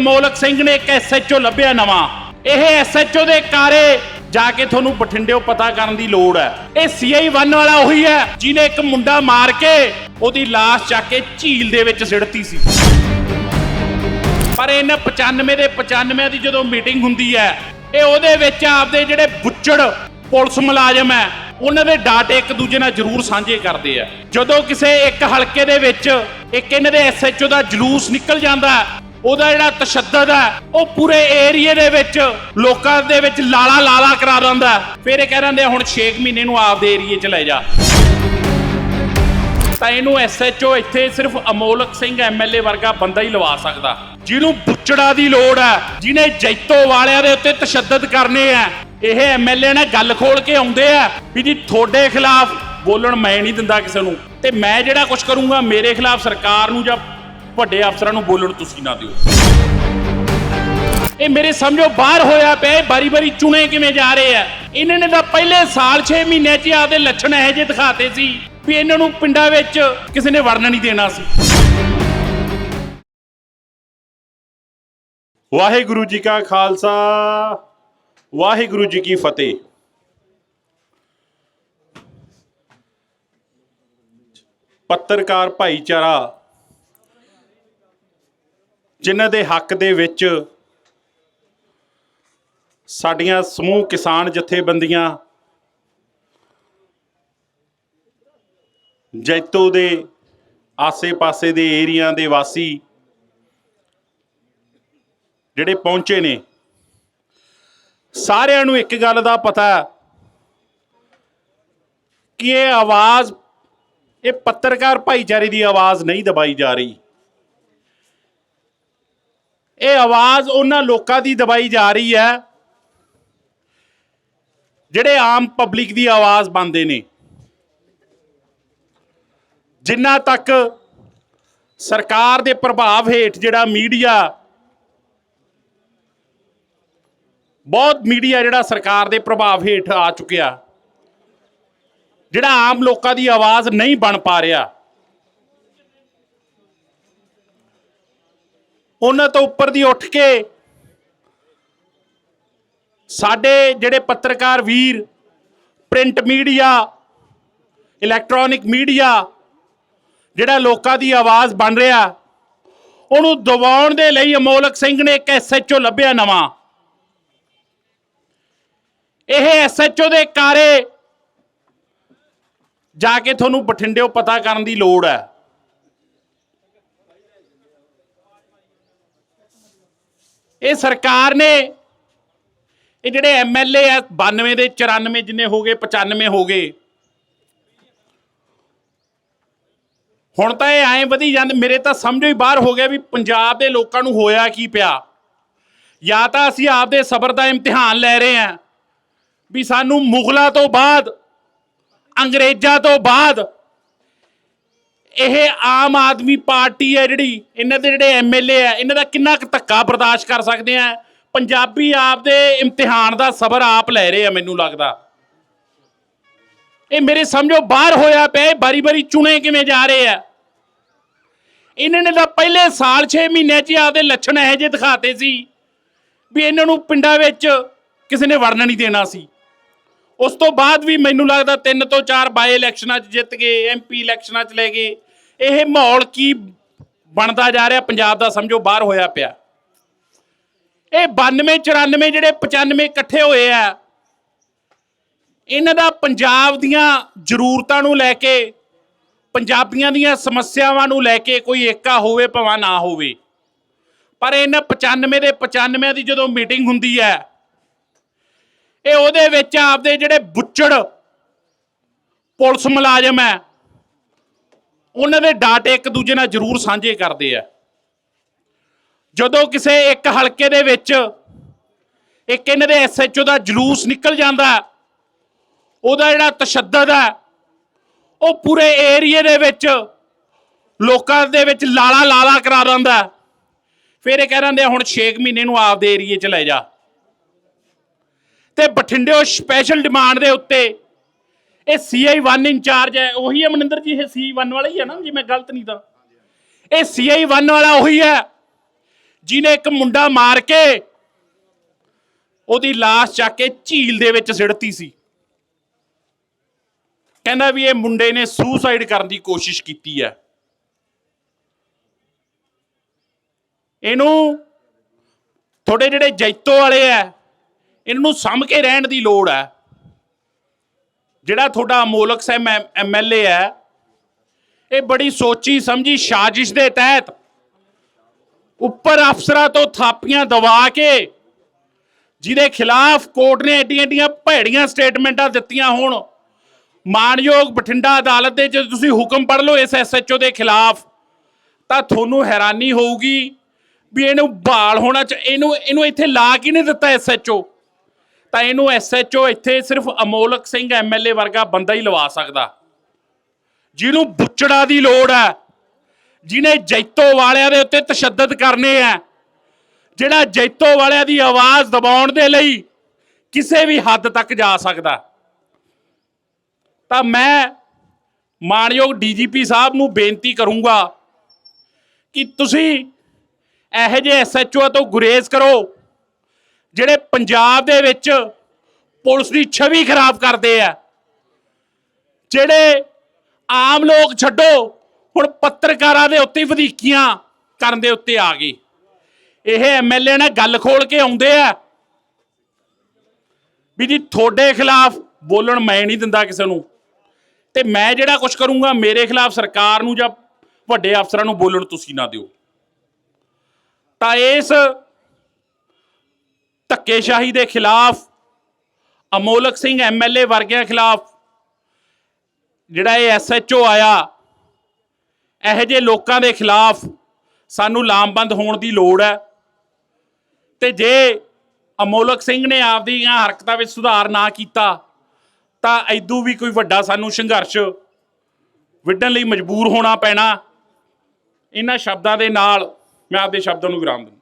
ਮੋਲਕ ਸਿੰਘ ਨੇ ਇੱਕ ਐਸਐਚਓ ਲੱਭਿਆ ਨਵਾਂ। ਇਹ ਐਸਐਚਓ ਦੇ ਕਾਰੇ ਜਾ ਕੇ ਤੁਹਾਨੂੰ ਬਠਿੰਡਿਓ ਪਤਾ ਕਰਨ ਦੀ ਲੋੜ ਹੈ। ਇਹ ਸੀਆਈ 1 ਵਾਲਾ ਉਹੀ ਹੈ, ਜਿਹਨੇ ਇੱਕ ਮੁੰਡਾ ਮਾਰ ਕੇ ਉਹਦੀ ਲਾਸ਼ ਚੱਕ ਕੇ ਝੀਲ ਦੇ ਵਿੱਚ ਸਿੱਟਤੀ ਸੀ। ਪਰ ਇਹਨਾਂ 95 ਦੇ 95 ਦੀ ਜਦੋਂ ਮੀਟਿੰਗ ਹੁੰਦੀ ਹੈ, ਇਹ ਉਹਦੇ ਵਿੱਚ ਆਪਦੇ ਜਿਹੜੇ ਬੁੱਚੜ ਪੁਲਿਸ ਮੁਲਾਜ਼ਮ ਹੈ, ਉਹਨਾਂ ਦੇ ਡਾਟੇ ਇੱਕ ਦੂਜੇ ਨਾਲ ਜ਼ਰੂਰ ਸਾਂਝੇ ਕਰਦੇ ਆ। ਜਦੋਂ ਕਿਸੇ ਇੱਕ ਹਲਕੇ ਦੇ ਵਿੱਚ ਇੱਕ ਇਹਨਾਂ ਦੇ ਐਸਐਚਓ ਦਾ ਜਲੂਸ ਨਿਕਲ ਜਾਂਦਾ ਉਹਦਾ ਜਿਹੜਾ ਤਸ਼ੱਦਦ ਹੈ ਉਹ ਪੂਰੇ ਏਰੀਏ ਦੇ ਵਿੱਚ ਲੋਕਾਂ ਦੇ ਵਿੱਚ ਲਾਲਾ ਲਾਲਾ ਕਰਾ ਦਿੰਦਾ ਫਿਰ ਇਹ ਕਹਿ ਦਿੰਦੇ ਆ, ਹੁਣ 6 ਮਹੀਨੇ ਨੂੰ ਆਪਦੇ ਏਰੀਏ 'ਚ ਲੈ ਜਾ। ਤਾਂ ਇਹਨੂੰ ਐਸਐਚਓ ਇੱਥੇ ਸਿਰਫ ਅਮੋਲਕ ਸਿੰਘ ਐਮਐਲਏ ਵਰਗਾ ਬੰਦਾ ਹੀ ਲਵਾ ਸਕਦਾ। ਜਿਹਨੂੰ ਬੁੱਚੜਾ ਦੀ ਲੋੜ ਹੈ ਜਿਹਨੇ ਜੈਤੋ ਵਾਲਿਆਂ ਦੇ ਉੱਤੇ ਤਸ਼ੱਦਦ ਕਰਨੇ ਆ। ਇਹ ਐਮਐਲਏ ਨੇ ਗੱਲ ਖੋਲ ਕੇ ਆਉਂਦੇ ਆ ਵੀ ਜੀ ਤੁਹਾਡੇ ਖਿਲਾਫ ਬੋਲਣ ਮੈਂ ਨਹੀਂ ਦਿੰਦਾ ਕਿਸੇ ਨੂੰ। ਤੇ ਮੈਂ ਜਿਹੜਾ ਕੁਝ ਕਰੂੰਗਾ ਮੇਰੇ ਖਿਲਾਫ ਸਰਕਾਰ ਨੂੰ ਜਾਂ ਵੱਡੇ ਅਫਸਰਾਂ ਨੂੰ ਬੋਲਣ ਤੁਸੀਂ ਨਾ ਦਿਓ। ਇਹ ਮੇਰੇ ਸਮਝੋ ਬਾਹਰ ਹੋਇਆ ਪਿਆ ਬਾਰੀ ਬਾਰੀ ਚੁਣੇ ਕਿਵੇਂ ਜਾ ਰਹੇ ਆ? ਇਹਨਾਂ ਨੇ ਤਾਂ ਪਹਿਲੇ ਸਾਲ 6 ਮਹੀਨਿਆਂ 'ਚ ਆਪਦੇ ਲੱਛਣ ਇਹੋ ਜਿਹੇ ਦਿਖਾਤੇ ਸੀ ਵੀ ਇਹਨਾਂ ਨੂੰ ਪਿੰਡਾਂ ਵਿੱਚ ਕਿਸੇ ਨੇ ਵੜਨ ਨਹੀਂ ਦੇਣਾ ਸੀ। ਵਾਹਿਗੁਰੂ ਜੀ ਕਾ ਖਾਲਸਾ, ਵਾਹਿਗੁਰੂ ਜੀ ਕੀ ਫਤਿਹ। ਪੱਤਰਕਾਰ ਭਾਈਚਾਰਾ ਜਿਨ੍ਹਾਂ ਦੇ ਹੱਕ ਦੇ ਵਿੱਚ ਸਾਡੀਆਂ ਸਮੂਹ ਕਿਸਾਨ ਜਥੇਬੰਦੀਆਂ ਜੈਤੋ ਦੇ ਆਸੇ-ਪਾਸੇ ਦੇ ਏਰੀਆ ਦੇ ਵਾਸੀ ਜਿਹੜੇ ਪਹੁੰਚੇ ਨੇ, ਸਾਰਿਆਂ ਨੂੰ ਇੱਕ ਗੱਲ ਦਾ ਪਤਾ ਕਿ ਇਹ ਆਵਾਜ਼, ਇਹ ਪੱਤਰਕਾਰ ਭਾਈਚਾਰੇ ਦੀ ਆਵਾਜ਼ ਨਹੀਂ ਦਬਾਈ ਜਾ ਰਹੀ। ਇਹ ਆਵਾਜ਼ ਉਹਨਾਂ ਲੋਕਾਂ ਦੀ ਦਬਾਈ ਜਾ ਰਹੀ ਹੈ, ਜਿਹੜੇ ਆਮ ਪਬਲਿਕ ਦੀ ਆਵਾਜ਼ ਬੰਦੇ ਨੇ। ਜਿੰਨਾ ਤੱਕ ਸਰਕਾਰ ਦੇ ਪ੍ਰਭਾਵ ਹੇਠ ਜਿਹੜਾ ਮੀਡੀਆ, ਬਹੁਤ ਮੀਡੀਆ ਜਿਹੜਾ ਸਰਕਾਰ ਦੇ ਪ੍ਰਭਾਵ ਹੇਠ ਆ ਚੁੱਕਿਆ, ਜਿਹੜਾ ਆਮ ਲੋਕਾਂ ਦੀ ਆਵਾਜ਼ ਨਹੀਂ ਬਣ ਪਾ ਰਿਹਾ। ਉਹਨਾਂ ਤੋਂ ਉੱਪਰ ਦੀ ਉੱਠ ਕੇ ਸਾਡੇ ਜਿਹੜੇ ਪੱਤਰਕਾਰ ਵੀਰ, ਪ੍ਰਿੰਟ ਮੀਡੀਆ, ਇਲੈਕਟ੍ਰੋਨਿਕ ਮੀਡੀਆ, ਜਿਹੜਾ ਲੋਕਾਂ ਦੀ ਆਵਾਜ਼ ਬਣ ਰਿਹਾ, ਉਹਨੂੰ ਦਬਾਉਣ ਦੇ ਲਈ ਅਮੋਲਕ ਸਿੰਘ ਨੇ ਇੱਕ ਐਸਐਚਓ ਲੱਭਿਆ ਨਵਾਂ। ਇਹ ਐਸਐਚਓ ਦੇ ਕਾਰੇ ਜਾ ਕੇ ਤੁਹਾਨੂੰ ਬਠਿੰਡਿਓ ਪਤਾ ਕਰਨ ਦੀ ਲੋੜ ਹੈ। ਇਹ ਸਰਕਾਰ ਨੇ, ਇਹ ਜਿਹੜੇ ਐਮਐਲਏ ਆ 92 ਦੇ 94 ਜਿੰਨੇ ਹੋ ਗਏ 95 ਹੋ ਗਏ। ਹੁਣ ਤਾਂ ਇਹ ਐਂ ਵਧੀ ਜਾਂਦੇ, ਮੇਰੇ ਤਾਂ ਸਮਝੋ ਹੀ ਬਾਹਰ ਹੋ ਗਿਆ ਵੀ ਪੰਜਾਬ ਦੇ ਲੋਕਾਂ ਨੂੰ ਹੋਇਆ ਕੀ ਪਿਆ। ਜਾਂ ਤਾਂ ਅਸੀਂ ਆਪਦੇ ਸਬਰ ਦਾ ਇਮਤਿਹਾਨ ਲੈ ਰਹੇ ਹਾਂ, ਵੀ ਸਾਨੂੰ ਮੁਗਲਾਂ ਤੋਂ ਬਾਅਦ, ਅੰਗਰੇਜ਼ਾਂ ਤੋਂ ਬਾਅਦ ਇਹ ਆਮ ਆਦਮੀ ਪਾਰਟੀ ਹੈ ਜਿਹੜੀ, ਇਹਨਾਂ ਦੇ ਜਿਹੜੇ ਐਮਐਲਏ ਆ, ਇਹਨਾਂ ਦਾ ਕਿੰਨਾ ਕੁ ਧੱਕਾ ਬਰਦਾਸ਼ਤ ਕਰ ਸਕਦੇ ਆ? ਪੰਜਾਬੀ ਆਪ ਦੇ ਇਮਤਿਹਾਨ ਦਾ ਸਬਰ ਆਪ ਲੈ ਰਹੇ ਆ, ਮੈਨੂੰ ਲੱਗਦਾ। ਇਹ ਮੇਰੇ ਸਮਝੋ, ਬਾਹਰ ਹੋਇਆ ਪਿਆ ਬਾਰੀ ਬਾਰੀ ਚੁਣੇ ਕਿਵੇਂ ਜਾ ਰਹੇ ਆ? ਇਹਨਾਂ ਨੇ ਤਾਂ ਪਹਿਲੇ ਸਾਲ 6 ਮਹੀਨਿਆਂ 'ਚ ਆਪਦੇ ਲੱਛਣ ਇਹੋ ਜਿਹੇ ਦਿਖਾਤੇ ਸੀ ਵੀ ਇਹਨਾਂ ਨੂੰ ਪਿੰਡਾਂ ਵਿੱਚ ਕਿਸੇ ਨੇ ਵੜਨ ਨਹੀਂ ਦੇਣਾ ਸੀ। ਉਸ ਤੋਂ ਬਾਅਦ ਵੀ ਮੈਨੂੰ ਲੱਗਦਾ ਤਿੰਨ ਤੋਂ ਚਾਰ ਬਾਈ ਇਲੈਕਸ਼ਨਾਂ 'ਚ ਜਿੱਤ ਗਏ ਐਮਪੀ ਇਲੈਕਸ਼ਨਾਂ 'ਚ ਲੈ ਗਏ। ਇਹ ਮਾਹੌਲ ਕੀ ਬਣਦਾ ਜਾ ਰਿਹਾ ਪੰਜਾਬ ਦਾ ਸਮਝੋ, ਬਾਹਰ ਹੋਇਆ ਪਿਆ। ਇਹ 92 94 ਜਿਹੜੇ 95 ਇਕੱਠੇ ਹੋਏ ਆ, ਇਹਨਾਂ ਦਾ ਪੰਜਾਬ ਦੀਆਂ ਜ਼ਰੂਰਤਾਂ ਨੂੰ ਲੈ ਕੇ, ਪੰਜਾਬੀਆਂ ਦੀਆਂ ਸਮੱਸਿਆਵਾਂ ਨੂੰ ਲੈ ਕੇ ਕੋਈ ਏਕਾ ਹੋਵੇ ਭਾਵੇਂ ਨਾ ਹੋਵੇ। ਪਰ ਇਹਨਾਂ 95 ਦੇ 95 ਦੀ ਜਦੋਂ ਮੀਟਿੰਗ ਹੁੰਦੀ ਹੈ ਇਹ ਉਹਦੇ ਵਿੱਚ ਆਪਦੇ ਜਿਹੜੇ ਬੁੱਚੜ ਪੁਲਿਸ ਮੁਲਾਜ਼ਮ ਹੈ ਉਹਨਾਂ ਦੇ ਡਾਟੇ ਇੱਕ ਦੂਜੇ ਨਾਲ ਜ਼ਰੂਰ ਸਾਂਝੇ ਕਰਦੇ ਆ। ਜਦੋਂ ਕਿਸੇ ਇੱਕ ਹਲਕੇ ਦੇ ਵਿੱਚ ਇੱਕ ਇਹਨਾਂ ਦੇ ਐਸਐਚਓ ਦਾ ਜਲੂਸ ਨਿਕਲ ਜਾਂਦਾ ਉਹਦਾ ਜਿਹੜਾ ਤਸ਼ੱਦਦ ਹੈ ਉਹ ਪੂਰੇ ਏਰੀਏ ਦੇ ਵਿੱਚ ਲੋਕਾਂ ਦੇ ਵਿੱਚ ਲਾਲਾ ਲਾਲਾ ਕਰਾ ਦਿੰਦਾ। ਫਿਰ ਇਹ ਕਹਿ ਦਿੰਦੇ ਆ, ਹੁਣ 6 ਮਹੀਨੇ ਨੂੰ ਆਪਦੇ ਏਰੀਏ 'ਚ ਲੈ ਜਾ। ਤੇ ਬਠਿੰਡਿਓ ਸਪੈਸ਼ਲ ਡਿਮਾਂਡ ਦੇ ਉੱਤੇ। ਇਹ ਸੀਆਈ 1 ਇੰਚਾਰਜ ਹੈ, ਉਹੀ ਹੈ ਮਨਿੰਦਰ ਜੀ, ਇਹ ਸੀ 1 ਵਾਲਾ ਹੀ ਹੈ ਨਾ, ਜੇ ਮੈਂ ਗਲਤ ਨਹੀਂ ਤਾਂ। ਇਹ ਸੀਆਈ 1 ਵਾਲਾ ਉਹੀ ਹੈ, ਜਿਹਨੇ ਇੱਕ ਮੁੰਡਾ ਮਾਰ ਕੇ ਉਹਦੀ ਲਾਸ਼ ਚੱਕ ਕੇ ਝੀਲ ਦੇ ਵਿੱਚ ਸਿੜਤੀ ਸੀ। ਕਹਿੰਦਾ ਵੀ ਇਹ ਮੁੰਡੇ ਨੇ ਸੁਸਾਈਡ ਕਰਨ ਦੀ ਕੋਸ਼ਿਸ਼ ਕੀਤੀ ਹੈ। ਇਹਨੂੰ ਤੁਹਾਡੇ ਜਿਹੜੇ ਜੈਤੋ ਵਾਲੇ ਆ ਇਹਨੂੰ ਨੂੰ ਸਾਂਭ ਕੇ ਰਹਿਣ ਦੀ ਲੋੜ ਹੈ। ਜਿਹੜਾ ਤੁਹਾਡਾ ਅਮੋਲਕ ਸਿੰਘ ਐਮਐਲਏ ਹੈ, ਇਹ ਬੜੀ ਸੋਚੀ ਸਮਝੀ ਸਾਜ਼ਿਸ਼ ਦੇ ਤਹਿਤ ਉੱਪਰ ਅਫਸਰਾਂ ਤੋਂ ਥਾਪੀਆਂ ਦਵਾ ਕੇ ਜਿਹਦੇ ਖਿਲਾਫ ਕੋਰਟ ਨੇ ਐਡੀਆਂ ਐਡੀਆਂ ਭੈੜੀਆਂ ਸਟੇਟਮੈਂਟਾਂ ਦਿੱਤੀਆਂ ਹੋਣ, ਮਾਨਯੋਗ ਬਠਿੰਡਾ ਅਦਾਲਤ ਦੇ ਜੇ ਤੁਸੀਂ ਹੁਕਮ ਪੜ੍ਹ ਲਓ ਇਸ ਐਸਐਚਓ ਦੇ ਖਿਲਾਫ, ਤਾਂ ਤੁਹਾਨੂੰ ਹੈਰਾਨੀ ਹੋਊਗੀ ਵੀ ਇਹਨੂੰ ਬਾਲ ਹੋਣਾ ਚ, ਇਹਨੂੰ ਇਹਨੂੰ ਇੱਥੇ ਲਾ ਕੀ ਨਹੀਂ ਦਿੱਤਾ ਐਸਐਚਓ ਤਾਂ ਇਹਨੂੰ ਐਸਐਚਓ ਇੱਥੇ ਸਿਰਫ ਅਮੋਲਕ ਸਿੰਘ ਐਮਐਲਏ ਵਰਗਾ ਬੰਦਾ ਹੀ ਲਵਾ ਸਕਦਾ। ਜਿਹਨੂੰ ਬੁੱਚੜਾ ਦੀ ਲੋੜ ਹੈ, ਜਿਹਨੇ ਜੈਤੋ ਵਾਲਿਆਂ ਦੇ ਉੱਤੇ ਤਸ਼ੱਦਦ ਕਰਨੇ ਆ ਜਿਹੜਾ ਜੈਤੋ ਵਾਲਿਆਂ ਦੀ ਆਵਾਜ਼ ਦਬਾਉਣ ਦੇ ਲਈ ਕਿਸੇ ਵੀ ਹੱਦ ਤੱਕ ਜਾ ਸਕਦਾ। ਤਾਂ ਮੈਂ ਮਾਨਯੋਗ ਡੀਜੀਪੀ ਸਾਹਿਬ ਨੂੰ ਬੇਨਤੀ ਕਰੂੰਗਾ ਕਿ ਤੁਸੀਂ ਇਹੋ ਜਿਹੇ ਐਸਐਚਓ ਤੋਂ ਗੁਰੇਜ਼ ਕਰੋ। ਜਿਹੜੇ ਪੰਜਾਬ ਦੇ ਵਿੱਚ ਪੁਲਿਸ ਦੀ ਛਵੀ ਖਰਾਬ ਕਰਦੇ ਆ, ਜਿਹੜੇ ਆਮ ਲੋਕ ਛੱਡੋ, ਹੁਣ ਪੱਤਰਕਾਰਾਂ ਦੇ ਉੱਤੇ ਵਧੀਕੀਆਂ ਕਰਨ ਦੇ ਉੱਤੇ ਆ ਗਏ ਇਹ ਐਮਐਲਏ ਨੇ ਗੱਲ ਖੋਲ ਕੇ ਆਉਂਦੇ ਆ ਵੀ ਜੀ ਤੁਹਾਡੇ ਖਿਲਾਫ ਬੋਲਣ ਮੈਂ ਨਹੀਂ ਦਿੰਦਾ ਕਿਸੇ ਨੂੰ। ਤੇ ਮੈਂ ਜਿਹੜਾ ਕੁਝ ਕਰੂੰਗਾ, ਮੇਰੇ ਖਿਲਾਫ ਸਰਕਾਰ ਨੂੰ ਜਾਂ ਵੱਡੇ ਅਫਸਰਾਂ ਨੂੰ ਬੋਲਣ ਤੁਸੀਂ ਨਾ ਦਿਓ। ਤਾਂ ਇਸ ਧੱਕੇਸ਼ਾਹੀ ਦੇ ਖਿਲਾਫ, ਅਮੋਲਕ ਸਿੰਘ ਐਮਐਲਏ ਵਰਗਿਆਂ ਖਿਲਾਫ ਜਿਹੜਾ ਇਹ ਐਸਐਚਓ ਆਇਆ, ਇਹੋ ਜਿਹੇ ਲੋਕਾਂ ਦੇ ਖਿਲਾਫ ਸਾਨੂੰ ਲਾਮਬੰਦ ਹੋਣ ਦੀ ਲੋੜ ਹੈ। ਤੇ ਜੇ ਅਮੋਲਕ ਸਿੰਘ ਨੇ ਆਪਦੀਆਂ ਹਰਕਤਾਂ ਵਿੱਚ ਸੁਧਾਰ ਨਾ ਕੀਤਾ, ਤਾਂ ਐਦੂ ਵੀ ਕੋਈ ਵੱਡਾ ਸਾਨੂੰ ਸੰਘਰਸ਼ ਵਿੱਢਣ ਲਈ ਮਜਬੂਰ ਹੋਣਾ ਪੈਣਾ। ਇਹਨਾਂ ਸ਼ਬਦਾਂ ਦੇ ਨਾਲ ਮੈਂ ਆਪਦੇ ਸ਼ਬਦਾਂ ਨੂੰ ਵਿਰਾਮ ਦਿੰਦਾ।